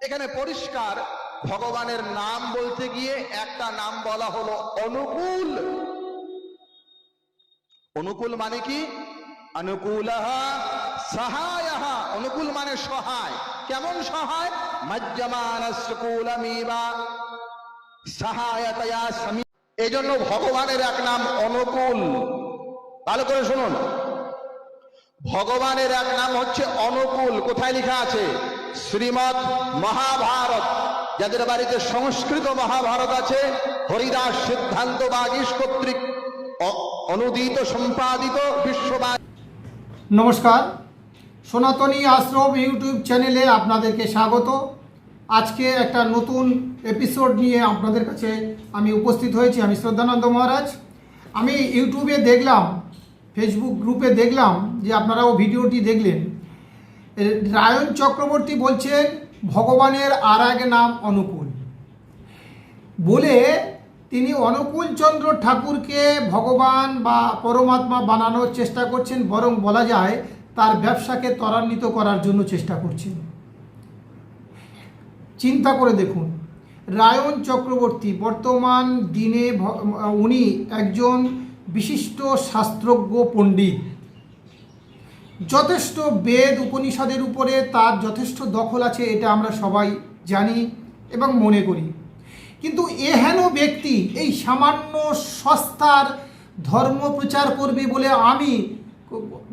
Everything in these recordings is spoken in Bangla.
এখানে পরিষ্কার, ভগবানের নাম বলতে গিয়ে একটা নাম বলা হলো অনুকূল। অনুকূল মানে কি? অনুকূল সহায় অনুকূল মানে সহায়। কেমন সহায়? মজ্জমানসকুলমিবা এই জন্য ভগবানের এক নাম অনুকূল। ভালো করে শুনুন। ভগবানের এক নাম হচ্ছে অনুকূল। কোথায় লেখা আছে? শ্রীমৎ মহাভারত, যাদের বাড়িতে সংস্কৃত মহাভারত আছে, হরিদাস সিদ্ধান্ত বাগীশ কর্তৃক অনুদিত সম্পাদিত বিশ্ববা নমস্কার। সনাতনী আশ্রম ইউটিউব চ্যানেলে আপনাদেরকে স্বাগত। আজকে একটা নতুন এপিসোড নিয়ে আপনাদের কাছে আমি উপস্থিত হয়েছি। আমি শ্রদ্ধানন্দ মহারাজ। আমি ইউটিউবে দেখলাম ফেসবুক গ্রুপে দেখলাম যে আপনারাও ভিডিওটি দেখলেন। রায়ন চক্রবর্তী বলছেন, ভগবানের আর এক নাম অনুকূল। বলে তিনি অনুকূলচন্দ্র ঠাকুরকে ভগবান বা পরমাত্মা বানানোর চেষ্টা করছেন, বরং বলা যায় তার ব্যবসাকে ত্বরান্বিত করার জন্য চেষ্টা করছেন। চিন্তা করে দেখুন, রায়ন চক্রবর্তী বর্তমান দিনে উনি একজন বিশিষ্ট শাস্ত্রজ্ঞ পণ্ডিত। যথেষ্ট বেদ উপনিষদের উপরে তার যথেষ্ট দখল আছে, এটা আমরা সবাই জানি এবং মনে করি। কিন্তু এহেন ব্যক্তি এই সামান্য সস্তার ধর্ম প্রচার করবে বলে আমি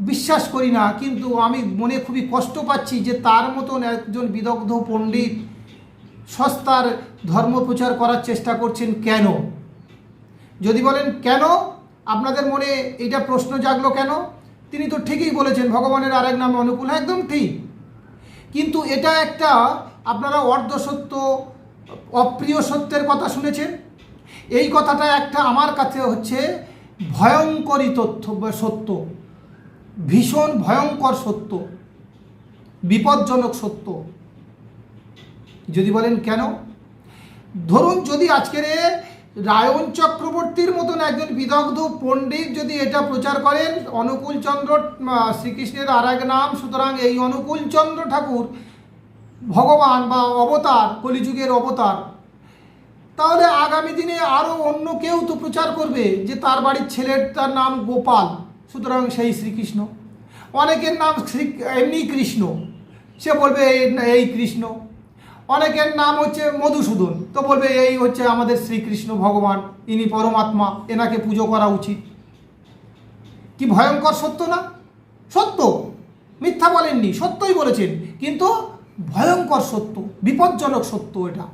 বিশ্বাস করি না, কিন্তু আমি মনে খুবই কষ্ট পাচ্ছি যে তার মতন একজন বিদগ্ধ পণ্ডিত সস্তার ধর্ম প্রচার করার চেষ্টা করছেন কেন? যদি বলেন কেন, আপনাদের মনে এটা প্রশ্ন জাগলো কেন? তিনি তো ঠিকই বলেছেন, ভগবানের আরেক নাম অনুকূল, একদম ঠিক। কিন্তু এটা একটা, আপনারা অর্ধসত্য অপ্রিয় সত্যের কথা শুনেছেন। এই কথাটা একটা আমার কাছে হচ্ছে ভয়ঙ্করী তথ্য, সত্য। ভীষণ ভয়ঙ্কর সত্য, বিপজ্জনক সত্য। যদি বলেন কেন? ধরুন যদি আজকের রায়ন চক্রবর্তীর মতন একজন বিদগ্ধ পণ্ডিত যদি এটা প্রচার করেন অনুকূলচন্দ্র শ্রীকৃষ্ণের আর এক নাম, সুতরাং এই অনুকূলচন্দ্র ঠাকুর ভগবান বা অবতার, কলিযুগের অবতার, তাহলে আগামী দিনে আরও অন্য কেউ তো প্রচার করবে যে তার বাড়ির ছেলের, তার নাম গোপাল, সুতরাং সেই শ্রীকৃষ্ণ। অনেকের নাম শ্রী, এমনি কৃষ্ণ। সে বলবে এই কৃষ্ণ। অনেকের নাম হচ্ছে মধুসূদন। তো বলবে এই হচ্ছে আমাদের শ্রীকৃষ্ণ ভগবান, ইনি পরমাত্মা, এনাকে পুজো করা উচিত। কি ভয়ঙ্কর সত্য না? সত্য। মিথ্যা বলেননি, সত্যই বলেছেন। কিন্তু ভয়ঙ্কর সত্য, বিপজ্জনক সত্য এটা।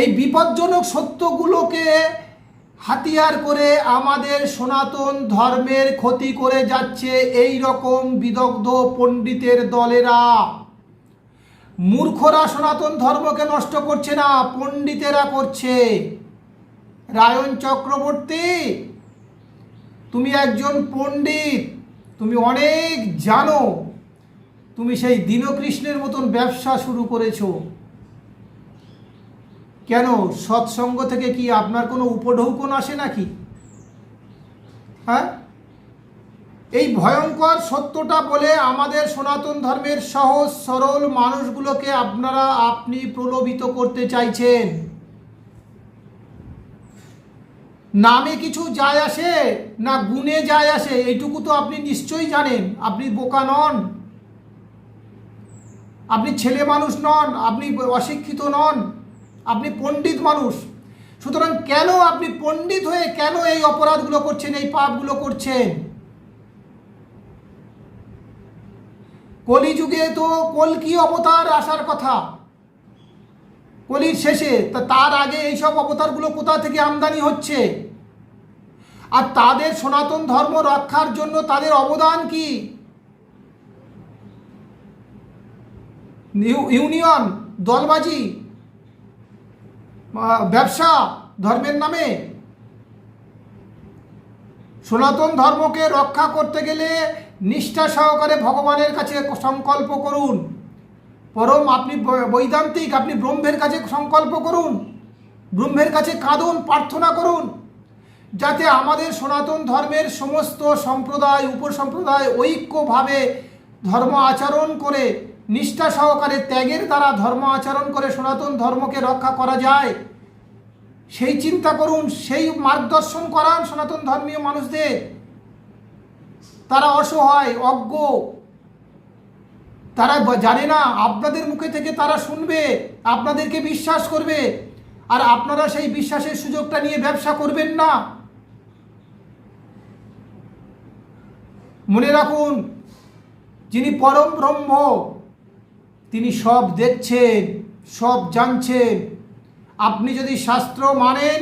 এই বিপজ্জনক সত্যগুলোকে হাতিয়ার করে আমাদের সনাতন ধর্মের ক্ষতি করে যাচ্ছে এই রকম বিদগ্ধ পণ্ডিতের দলেরা। মূর্খরা সনাতন ধর্মকে নষ্ট করছে না, পণ্ডিতেরা করছে। রায়ন চক্রবর্তী, তুমি একজন পণ্ডিত, তুমি অনেক জানো, তুমি সেই দীনকৃষ্ণের মতন ব্যবসা শুরু করেছ। কেন, সৎসঙ্গ থেকে কি আপনার কোনো উপঢৌকন আসে নাকি? হ্যাঁ? এই ভয়ঙ্কর সত্যটা বলে আমাদের সনাতন ধর্মের সহজ, সরল মানুষগুলোকে আপনারা, আপনি প্রলোভিত করতে চাইছেন। নামে কিছু যায় আসে, না গুণে যায় আসে এইটুকু তো আপনি নিশ্চয়ই জানেন। আপনি বোকা নন। আপনি ছেলে মানুষ নন, আপনি অশিক্ষিত নন, আপনি পণ্ডিত মানুষ। সুতরাং কেন আপনি পণ্ডিত হয়ে কেন এই অপরাধগুলো করছেন, এই পাপগুলো করছেন? কলিযুগে তো কলকি অবতার আসার কথা? কলির শেষে তা তার আগে এইসব অবতারগুলো কোথা থেকে আমদানি হচ্ছে? আর তাদের সনাতন ধর্ম রক্ষার জন্য তাদের অবদান কি? ইউনিয়ন, দলবাজি ব্যবসা, ধর্মের নামে? সনাতন ধর্মকে রক্ষা করতে গেলে নিষ্ঠা সহকারে ভগবানের কাছে সংকল্প করুন। পরম আপনি বৈদান্তিক, আপনি ব্রহ্মের কাছে সংকল্প করুন। ব্রহ্মের কাছে কাঁদুন, প্রার্থনা করুন। যাতে আমাদের সনাতন ধর্মের সমস্ত সম্প্রদায়, উপসম্প্রদায় ঐক্যভাবে ধর্ম আচরণ করে, নিষ্ঠা সহকারে ত্যাগের দ্বারা ধর্ম আচরণ করে সনাতন ধর্মকে রক্ষা করা যায়। সেই চিন্তা করুন, সেই মার্গদর্শন করান সনাতন ধর্মীয় মানুষদের। তারা অসহায়, অজ্ঞ। তারা জানে না, আপনাদের মুখে থেকে তারা শুনবে, আপনাদেরকে বিশ্বাস করবে। আর আপনারা সেই বিশ্বাসের সুযোগটা নিয়ে ব্যবসা করবেন না। মনে রাখুন, যিনি পরম ব্রহ্ম, তিনি সব দেখছেন, সব জানছেন। আপনি যদি শাস্ত্র মানেন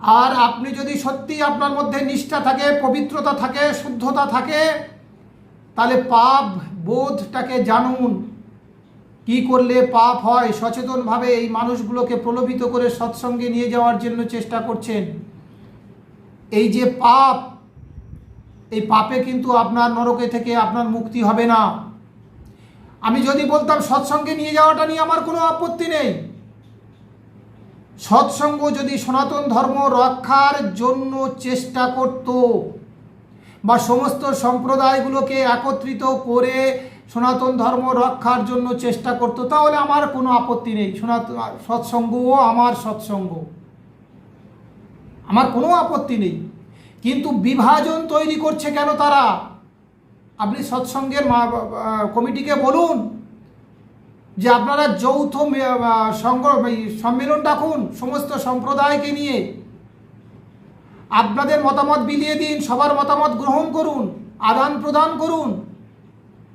আর আপনি যদি সত্যি আপনার মধ্যে নিষ্ঠা থাকে, পবিত্রতা থাকে, শুদ্ধতা থাকে, তাহলে পাপ বোধটাকে জানুন। কি করলে পাপ হয়? সচেতনভাবে এই মানুষগুলোকে প্রলোভিত করে সৎসঙ্গে নিয়ে যাওয়ার জন্য চেষ্টা করছেন। এই যে পাপ, এই পাপে কিন্তু আপনার নরকে থেকে আপনার মুক্তি হবে না। আমি যদি বলতাম, সৎসঙ্গে নিয়ে যাওয়াটা নিয়ে আমার কোনো আপত্তি নেই। সৎসঙ্গ যদি সনাতন ধর্ম রক্ষার জন্য চেষ্টা করত বা সমস্ত সম্প্রদায়গুলোকে একত্রিত করে সনাতন ধর্ম রক্ষার জন্য চেষ্টা করত, তাহলে আমার কোনো আপত্তি নেই। সনাতন সৎসঙ্গও আমার সৎসঙ্গ। আমার কোনো আপত্তি নেই। কিন্তু বিভাজন তৈরি করছে কেন তারা? আপনি সৎসঙ্গের কমিটিকে বলুন। যে আপনারা যৌথ সম্মেলন ডাকুন সমস্ত সম্প্রদায়কে নিয়ে। আপনাদের মতামত বিলিয়ে দিন, সবার মতামত গ্রহণ করুন, আদান প্রদান করুন।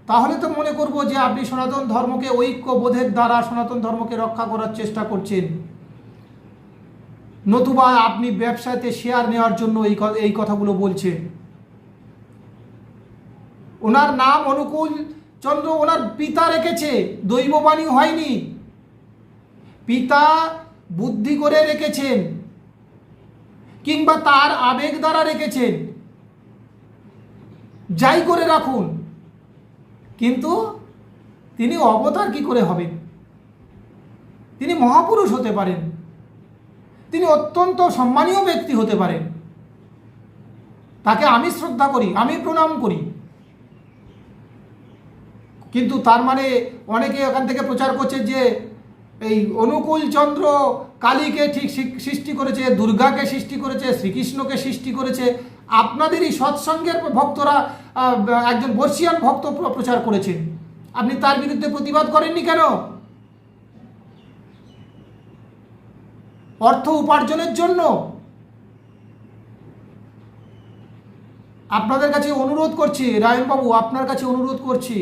তাহলে তো মনে করব যে আপনি সনাতন ধর্মকে ঐক্যবোধের দ্বারা সনাতন ধর্মকে রক্ষা করার চেষ্টা করছেন। নতুবা আপনি ব্যবসাতে শেয়ার নেওয়ার জন্য এই এই কথাগুলো বলছেন। ওনার নাম অনুকূল চন্দ্র ওনার পিতা রেখেছে, দৈববাণী হয়নি। পিতা বুদ্ধি করে রেখেছেন, কিংবা তার আবেগ দ্বারা রেখেছেন। যাই করে রাখুন, কিন্তু তিনি অবতার কি করে হবেন? তিনি মহাপুরুষ হতে পারেন, তিনি অত্যন্ত সম্মানীয় ব্যক্তি হতে পারেন। তাকে আমি শ্রদ্ধা করি, আমি প্রণাম করি। কিন্তু তার মানে অনেকে এখান থেকে প্রচার করছে যে এই অনুকূল চন্দ্র কালীকে ঠিক সৃষ্টি করেছে, দুর্গাকে সৃষ্টি করেছে, শ্রীকৃষ্ণকে সৃষ্টি করেছে। আপনাদেরই সৎসঙ্গের ভক্তরা একজন বর্ষিয়ান ভক্ত প্রচার করেছেন। আপনি তার বিরুদ্ধে প্রতিবাদ করেননি কেন? অর্থ উপার্জনের জন্য। আপনাদের কাছে অনুরোধ করছি, রায়নবাবু, আপনার কাছে অনুরোধ করছি।